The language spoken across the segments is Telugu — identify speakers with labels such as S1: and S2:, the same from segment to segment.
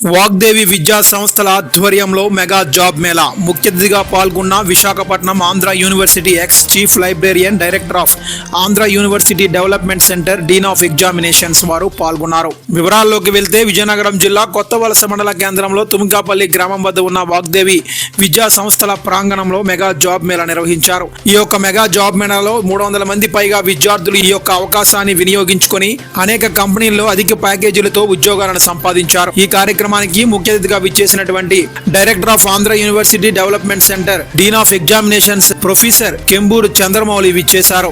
S1: వాగ్దేవి విద్యా సంస్థల ఆధ్వర్యంలో మెగా జాబ్ మేళా. ముఖ్య అతిథిగా పాల్గొన్న Visakhapatnam Andhra university ex chief librarian director of Andhra university development centre dean of examinations వారు పాల్గొన్నారు. వివరాల్లోకి వెళ్తే విజయనగరం జిల్లా కొత్త వలస మండల కేంద్రంలో తుమ్కాపల్లి గ్రామం వద్ద ఉన్న వాగ్దేవి విద్యా సంస్థల ప్రాంగణంలో మెగా జాబ్ మేళా నిర్వహించారు. ఈ యొక్క మెగా జాబ్ మేళాలో మూడు వందల మంది పైగా విద్యార్థులు ఈ యొక్క అవకాశాన్ని వినియోగించుకొని అనేక కంపెనీల్లో అధిక ప్యాకేజీలతో ఉద్యోగాలను సంపాదించారు. ఈ కార్యక్రమం కార్యక్రమానికి ముఖ్య అతిథిగా విచ్చేసినటువంటి director of Andhra university development centre dean of examinations professor Kemburu Chandramouli విచ్చేశారు.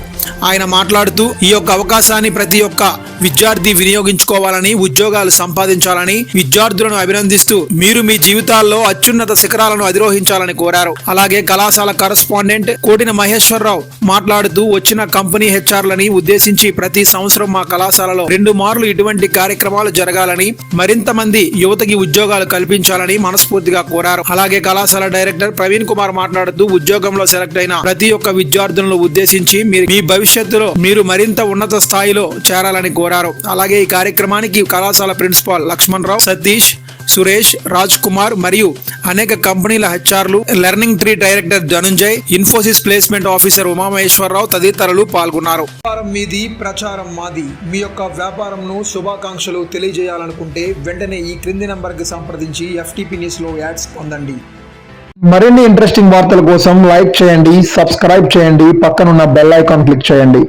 S1: ఆయన మాట్లాడుతూ ఈ యొక్క అవకాశాన్ని ప్రతి ఒక్క విద్యార్థి వినియోగించుకోవాలని ఉద్యోగాలు సంపాదించాలని విద్యార్థులను అభినందిస్తూ మీరు మీ జీవితాల్లో అత్యున్నత శిఖరాలను అధిరోహించాలని కోరారు. అలాగే కళాశాల కరస్పాండెంట్ కోటిన మహేశ్వరరావు మాట్లాడుతూ వచ్చిన కంపెనీ హెచ్ఆర్లని ఉద్దేశించి ప్రతి సంవత్సరం మా కళాశాలలో రెండు మార్లు ఇటువంటి కార్యక్రమాలు జరగాలని మరింత మంది యువతకి ఉద్యోగాలు కల్పించాలని మనస్ఫూర్తిగా కోరారు. అలాగే కళాశాల డైరెక్టర్ ప్రవీణ్ కుమార్ మాట్లాడుతూ ఉద్యోగంలో సెలెక్ట్ అయిన ప్రతి ఒక్క విద్యార్థులను ఉద్దేశించి మీరు మీ భవిష్యత్తులో మీరు మరింత ఉన్నత స్థాయిలో చేరాలని కోరారు. అలాగే ఈ కార్యక్రమానికి కళాశాల ప్రిన్సిపాల్ లక్ష్మణ్ రావు సతీష్ సురేష్ రాజ్ కుమార్ మరియు అనేక కంపెనీల హెచ్ఆర్లు learning tree director Dhanunjay Infosys placement officer Umamaheswararao తదితరులు పాల్గొన్నారు. వ్యాపారం మీది ప్రచారం మాది. మీ యొక్క వ్యాపారంను శుభాకాంక్షలు తెలియజేయాలనుకుంటే వెంటనే ఈ క్రింది నంబర్కి సంప్రదించి ఎఫ్టీపీ న్యూస్లో యాడ్స్ పొందండి.
S2: మరిన్ని ఇంట్రెస్టింగ్ వార్తల కోసం లైక్ చేయండి సబ్స్క్రైబ్ చేయండి పక్కనున్న బెల్ ఐకాన్ క్లిక్ చేయండి.